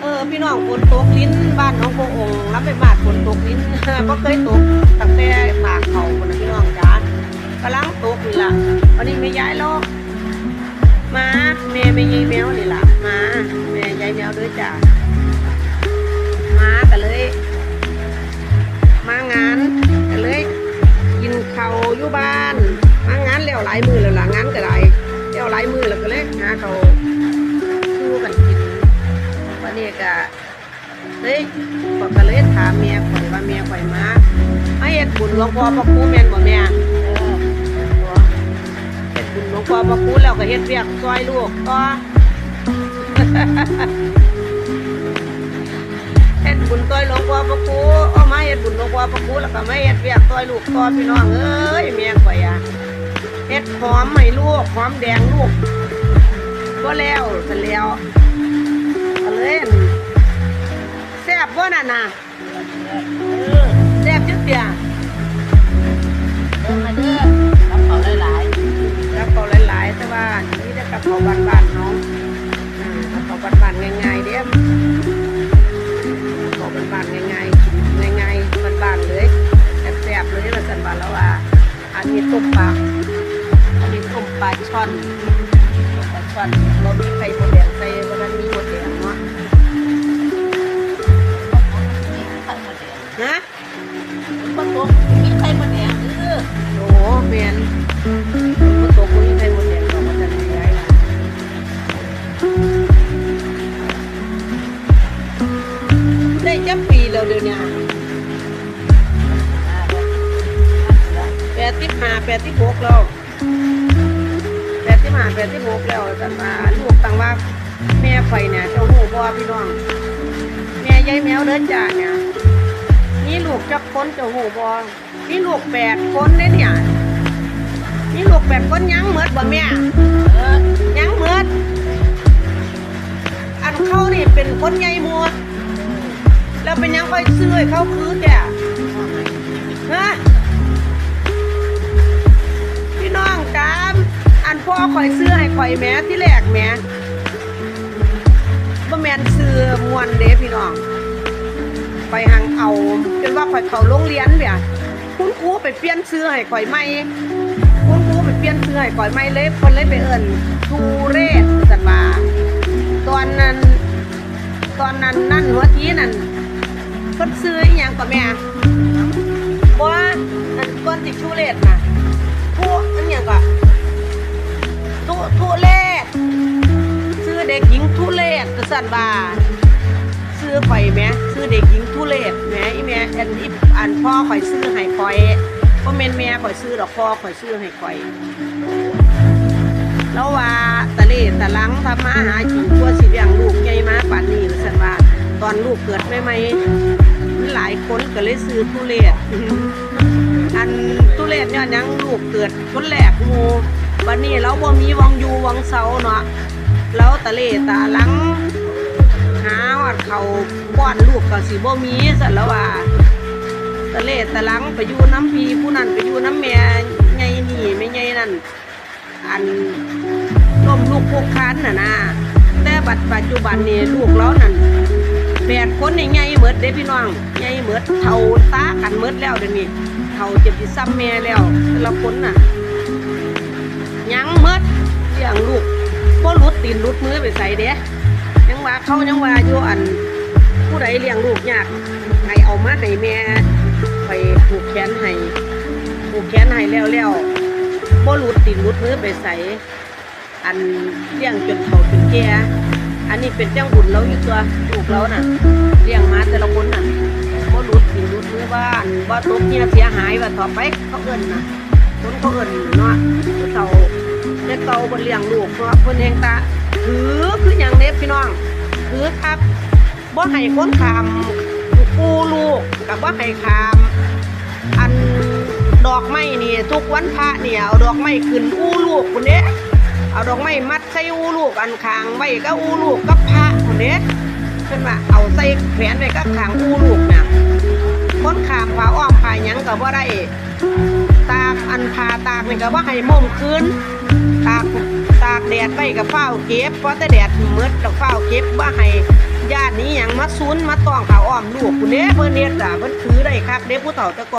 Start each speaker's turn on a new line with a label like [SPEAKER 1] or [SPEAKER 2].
[SPEAKER 1] เออพี่น้องฝนตกลิ้นบ้านน้องโกองรับไปบาดฝนตกลิ้นก็เคยตกตั้งแต่ปากเขาคนนะพี่น้องจ้ากำลังตกนี่ล่ะวันนี้ไม่ย้ายหรอกมาแม่ไม่ยายแมวนี่ล่ะมาแม่ยายแมวด้วยจ้ามากันเลย มางานกันเลยกินเขาอยู่บ้านมางานแล้วหลายมือแล้วล่ะงานก็ได้แล้วหลายมือแล้วก็เลยหาเขา วันนี้ก็เลยก็เลยถามเมียข่อยว่าเมียข่อยมามาเฮ็ดบุญหลวงพ่อพระครูแม่นบ่แม่เออเฮ็ดบุญหลวงพ่อพระครูแล้วก็เฮ็ดเวียกซอยลูกต่อเฮ็ดบุญซอยหลวงพ่อพระครูเอามาเฮ็ดบุญหลวงพ่อพระครูแล้วก็มาเฮ็ดเวียกซอยลูกต่อพี่น้องเอ้ยเมียข่อยอะเฮ็ดหอมให้ลูกหอมแดงลูกก็แล้วเสร็แล้ว แซ่บว่าน่ะนะแซ่บจุดเดียว
[SPEAKER 2] เดินมาเด้อรับเขาหลาย
[SPEAKER 1] กระเป๋าหลายๆแต่ว่านี่จะกระเป๋าบานๆเนาะอ่ากระเป๋าบานๆง่ายๆเด้มกระเป๋าบานๆง่ายๆง่ายๆบานๆเลยแซ่บๆเลยว่าสันบานแล้วว่าอันนี้ต้มปลาอันนี้ต้มปลาช่อนต้มปลาช่อนเรามีไข่มดแดงใส่วันนั้นมีมดแดง
[SPEAKER 2] มดแดง
[SPEAKER 1] นะ
[SPEAKER 2] บางตัวมีไข่มดแดงเออ
[SPEAKER 1] โอ้เมียนมันตกมันยังไงหมดเนี่ยเรามันจะได้ย้ายละได้จักปีแล้วเดี๋ยวนี้แปดสิบห้าแปดสิบหกแล้วแปดสิบห้าแปดสิบหกแล้วแต่ว่าลูกต่างว่าแม่ไฟเนี่ยเจ้าหูบ่พี่น้องแม่ยายแมวเดินจ่าเนี่ยนี่ลูก จักคนจ้าหูบ่นี่ลูกแปดคนเด้เนี่ยนี่ลูกแปดคนยังเหมือดบ่แม่
[SPEAKER 2] เออ
[SPEAKER 1] ยังเหมือดอันเขานี่เป็นคนใหญ่มัวแล้วเป็นยังค่อยซื้อให้เขาคือแกฮะพี่น้องจาม อันพ่อข่อยซื้อให้ข่อยแม่ที่แรกแม่บ่แม่นซื้อมวนเด้พี่น้อง ไปหังเอาจนว่าข่อยเขาโรงเรียนเบียคุณครูไปเปลี่ยนซื้อให้ข่อยใหม่คุณครูไปเปลี่ยนซื้อให้ข่อยใหม่เลยคนเลยไปเอิ้นทูเรศสันว่าตอนนั้นตอนนั้นนั่นหัวทีนั่นเพิ่นซื้ออีหยังก็แม่บ่อันก้อนติชูเลศนะผู้อันหยังก็ทุทุเลศซื้อเด็กหญิงทุเลศสันว่า ซื้อข่อยแม่ซื้อเด็กหญิงทุเลศแม่อีแม่อันอีอันพ่อข่อยซื้อให้ข่อยบ่แม่นแม่ข่อยซื้อดอกพ่อข่อยซื้อให้ข่อยแล้วว่าตะเลตะลังทำมาหากินตัวสิเลี้ยงลูกใหญ่มาป่านนี้ว่าซั่นว่าตอนลูกเกิดใหม่ๆมันหลายคนก็เลยซื้อทุเรศอันทุเรศเนี่ยยังลูกเกิดคนแรกหมูวันนี้เราบ่มีวังยูวังเสาเนาะแล้วตะเลตะลังหาวัด เขาป้อนลูกก็สิบ่มีสั่นแล้วว่าตะเลตะลังไปอยู่น้ำพีผู้นั้นไปอยู่น้ำแม่ใหญ่นี่ไม่ใหญ่นั่นอันล้มลูกพวกคันน่ะนะแต่บัดปัจจุบันนี่ลูกเรานั่นแปดคนนี่ใหญ่เหมือดเด้พี่น้องใหญ่เหมือดเท่าตากันเหมือดแล้วเดี๋ยวนี้เท่าเจ็บสิซ้ำแม่แล้วแต่ละคนน่ะยังเหมือดเลี้ยงลูกบ่หลุดตีนหลุดมือไปใส่เด้ ว่าเขายังว่าอยู่อัน ผู้ใดเลี้ยงลูกยากให้เอามาให้แม่ไปผูกแขนให้ผูกแขนให้แล้วแล้วบ่หลุดติดหลุดมือไปใส่อันเลี้ยงจนเขาจนแก่อันนี้เป็นเจ้าบุญเราอยู่ตัวลูกเราน่ะเลี้ยงมาแต่ละคนน่ะบ่หลุดติดหลุดมือบ้านบ่ตกเนี่ยเสียหายว่าต่อไปเขาเอิ้นน่ะคนเขาเอิ้นเนาะผู้เฒ่าแต่เก่าบ่เลี้ยงลูกเนาะเพิ่นแฮงตาถือคือหยังเด้พี่น้อง ถือครับบ่ให้คนขามกูลูกกับบ่ให้ขามอันดอกไม้นี่ทุกวันพระเนี่ยเอาดอกไม้ขึ้นอู้ลูกคนเนี้ยเอาดอกไม้มัดใส่อู้ลูกอันคางไว้ก็อู้ลูกกับพระคนเนี้ยขึ้นมาเอาใส่แขวนไว้ก็คางอู้ลูกเนี่ยคนขามผาอ้อมผาหยังก็บ่ได้ตากอันผาตากนี่ก็ว่าให้ม่มคืนตากตาก แดดไว้กับเฝ้าเก็บเพราะแต่แดดมืดแล้วเฝ้าเก็บว่าให้ญาตินี้อย่างมาซุนมาต้องข่าวอ้อมลูกคุณเด้เพิ่นเฮ็ดอะเพิ่นถือได้คักเด้ผู้เฒ่าตะก่อ